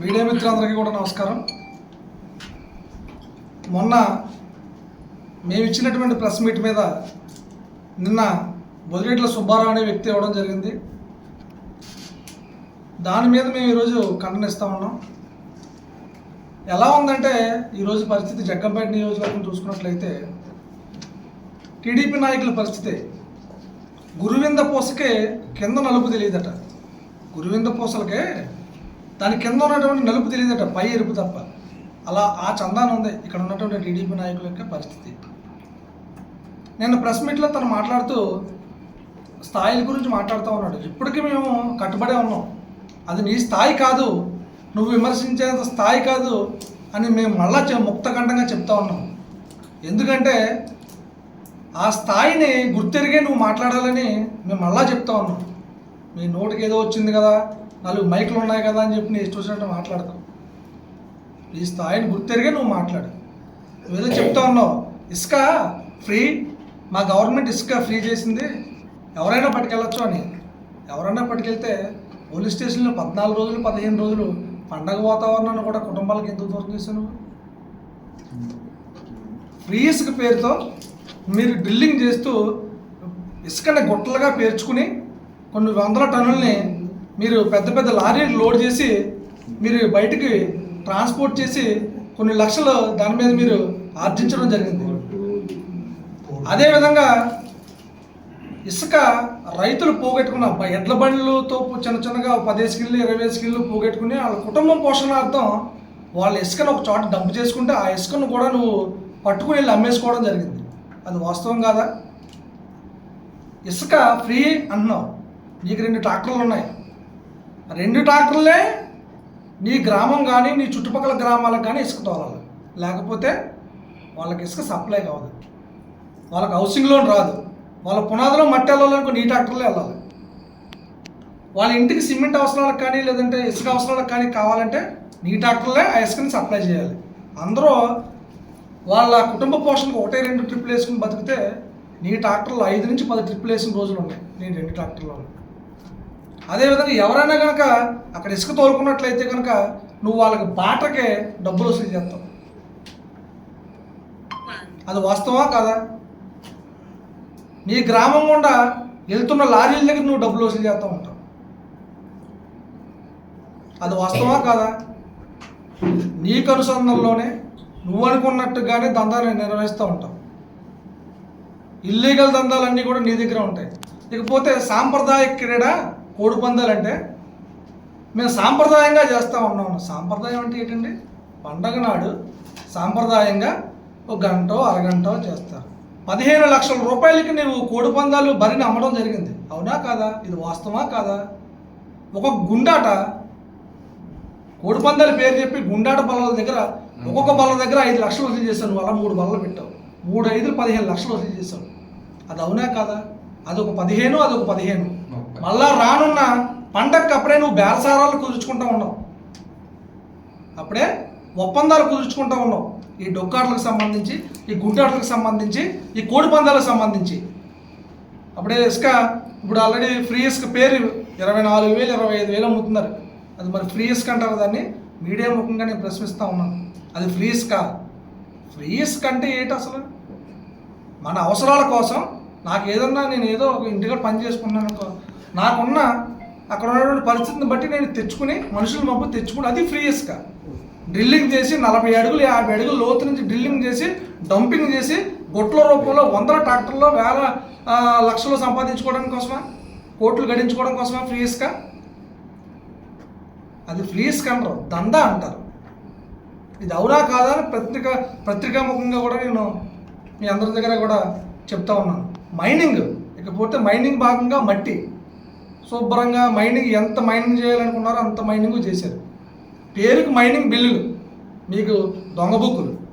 Media మిత్రులందరికీ కూడా నమస్కారం. మొన్న మేము ఇచ్చినటువంటి ప్రెస్ మీట్ మీద నిన్న బొదిరెడ్ల సుబ్బారావు అనే వ్యక్తి ఇవ్వడం జరిగింది. దాని మీద మేము ఈరోజు ఖండనిస్తూ ఉన్నాం. ఎలా ఉందంటే ఈరోజు పరిస్థితి జగ్గంపేట నియోజకవర్గం చూసుకున్నట్లయితే టీడీపీ నాయకుల పరిస్థితి గురువింద పూసకే కింద నలుపు తెలియదట. గురువింద పూసలకే దాని కింద ఉన్నటువంటి నలుపు తెలియదట పై ఎరుపు తప్ప. అలా ఆ చందాన ఉంది. ఇక్కడ ఉన్నటువంటి టీడీపీ నాయకుల యొక్క పరిస్థితి. నేను ప్రెస్ మీట్లో తను మాట్లాడుతూ స్థాయిల గురించి మాట్లాడుతూ ఉన్నాడు. ఇప్పటికీ మేము కట్టుబడే ఉన్నాం. అది నీ స్థాయి కాదు. నువ్వు విమర్శించేంత స్థాయి కాదు అని మేము మళ్ళా చె- చెప్తా ఉన్నాం. ఎందుకంటే ఆ స్థాయిని గుర్తెరిగే నువ్వు మాట్లాడాలని మేము మళ్ళా చెప్తా ఉన్నాం. మీ నోటికి ఏదో వచ్చింది కదా. నాలుగు మైకులు ఉన్నాయి కదా అని చెప్పి నేను ఇష్టం వచ్చినట్టు మాట్లాడకు. ఈ స్థాయిని గుర్తెరిగే నువ్వు మాట్లాడు. నువ్వేదో చెప్తా ఉన్నావు. ఇసుక ఫ్రీ. మా గవర్నమెంట్ ఇసుక ఫ్రీ చేసింది. ఎవరైనా పట్టుకెళ్ళచ్చు అని. ఎవరైనా పట్టుకెళ్తే పోలీస్ స్టేషన్లో పద్నాలుగు రోజులు పదిహేను రోజులు పండగ వాతావరణాన్ని కూడా కుటుంబాలకు ఎందుకు దూరం చేశాను ఫ్రీ ఇసుక పేరుతో మీరు డ్రిల్లింగ్ చేస్తూ ఇసుకని గుట్టలుగా పేర్చుకుని కొన్ని వందల టన్నుల్ని మీరు పెద్ద పెద్ద లారీలు లోడ్ చేసి మీరు బయటికి ట్రాన్స్పోర్ట్ చేసి కొన్ని లక్షలు దాని మీద మీరు ఆర్జించడం జరిగింది. అదేవిధంగా ఇసుక రైతులు పోగొట్టుకున్న ఎడ్ల బండ్లతో చిన్న చిన్నగా పదిహేను కిళ్ళు ఇరవై కిళ్ళు పోగొట్టుకుని వాళ్ళ కుటుంబం పోషణార్థం వాళ్ళ ఇసుకను ఒక చోట డంప్ చేసుకుంటే ఆ ఇసుకను కూడా నువ్వు పట్టుకుని వెళ్ళి అమ్మేసుకోవడం జరిగింది. అది వాస్తవం కాదా? ఇసుక ఫ్రీ అన్నావు నీకు రెండు ట్రాక్టర్లు ఉన్నాయి. రెండు ట్రాక్టర్లే నీ గ్రామం కానీ నీ చుట్టుపక్కల గ్రామాలకు కానీ ఇసుక తోలాలి. లేకపోతే వాళ్ళకి ఇసుక సప్లై కావదు వాళ్ళకి హౌసింగ్ లోన్ రాదు. వాళ్ళ పునాదిలో మట్టి వెళ్ళాలనుకో నీ ట్రాక్టర్లో వెళ్ళాలి వాళ్ళ ఇంటికి సిమెంట్ అవసరాలకు కానీ లేదంటే ఇసుక అవసరాలకు కానీ కావాలంటే నీ ట్రాక్టర్లే ఆ ఇసుకని సప్లై చేయాలి. అందరూ వాళ్ళ కుటుంబ పోషణకు ఒకటే రెండు ట్రిప్లు వేసుకుని బతికితే నీ ట్రాక్టర్లు ఐదు నుంచి పది ట్రిప్లు వేసిన రోజులు ఉన్నాయి. నీ రెండు ట్రాక్టర్లో అదేవిధంగా ఎవరైనా కనుక అక్కడ ఇసుక తోలుకున్నట్లయితే కనుక నువ్వు వాళ్ళకి బాటకే డబ్బులు వసూలు చేస్తావు. అది వాస్తవా కాదా? నీ గ్రామం గుండా వెళ్తున్న లారీల దగ్గర నువ్వు డబ్బులు వసూలు చేస్తూ ఉంటావు అది వాస్తవా కాదా? నీకు అనుసంధానంలోనే నువ్వు అనుకున్నట్టుగానే దందాలు నిర్వహిస్తూ ఉంటావు ఇల్లీగల్ దందాలన్నీ కూడా నీ దగ్గర ఉంటాయి. ఇకపోతే సాంప్రదాయ క్రీడ కోడి పందాలంటే మేము సాంప్రదాయంగా చేస్తూ ఉన్నాం. సాంప్రదాయం అంటే ఏంటండి? పండగ నాడు సాంప్రదాయంగా ఒక గంట అరగంట చేస్తారు. పదిహేను లక్షల రూపాయలకి నువ్వు కోడి పందాలు బరిని అమ్మడం జరిగింది. అవునా కాదా? ఇది వాస్తవా కాదా? ఒక గుండాట కోడి పందాల పేరు చెప్పి గుండాట బల్లల దగ్గర ఒక్కొక్క బల్ల దగ్గర ఐదు లక్షలు వసూలు చేశాను. నువ్వు అలా మూడు బల్లలు పెట్టావు. మూడు ఐదులు పదిహేను లక్షలు వసూలు చేశావు. అది అవునా కాదా? అదొక పదిహేను అదొక పదిహేను. మళ్ళా రానున్న పండగకి అప్పుడే నువ్వు బేరసారాలు కుదుర్చుకుంటా ఉన్నావు. అప్పుడే ఒప్పందాలు కుదుర్చుకుంటా ఉన్నావు. ఈ డొక్కాట్లకు సంబంధించి ఈ గుంటాట్లకు సంబంధించి ఈ కోడి పందాలకు సంబంధించి. అప్పుడే ఇసుక ఇప్పుడు ఆల్రెడీ ఫ్రీ ఇసుక పేరు ఇరవై నాలుగు వేలు ఇరవై ఐదు వేలు అమ్ముతున్నారు. అది మరి ఫ్రీ ఇసుక అంటారు దాన్ని. మీడియా ముఖంగా నేను ప్రశ్నిస్తూ ఉన్నాను. అది ఫ్రీ ఇసుక. ఫ్రీ ఇసుక అంటే ఏంటి అసలు? మన అవసరాల కోసం నాకు ఏదన్నా నేను ఏదో ఒక ఇంటికాడ పని చేసుకున్నాను అనుకో నాకున్న అక్కడ ఉన్నటువంటి పరిస్థితిని బట్టి నేను తెచ్చుకుని మనుషుల మబ్బు తెచ్చుకుని అది ఫ్రీయస్గా డ్రిల్లింగ్ చేసి నలభై అడుగులు యాభై అడుగులు లోతు నుంచి డ్రిల్లింగ్ చేసి డంపింగ్ చేసి గొట్ల రూపంలో వందల ట్రాక్టర్లో వేల లక్షలు సంపాదించుకోవడం కోసమా? కోట్లు గడించుకోవడం కోసమా ఫ్రీ ఇసుక అది ఫ్రీ ఇసుక అంటారు దందా అంటారు. ఇది అవునా కాదా అని పత్రిక పత్రికాముఖంగా కూడా నేను మీ అందరి దగ్గర కూడా చెప్తా ఉన్నాను. మైనింగ్. ఇకపోతే మైనింగ్ భాగంగా మట్టి. శుభ్రంగా మైనింగ్ ఎంత మైనింగ్ చేయాలనుకున్నారో అంత మైనింగ్ చేశారు. పేరుకి మైనింగ్ బిల్లులు. మీకు దొంగ బుక్కులు.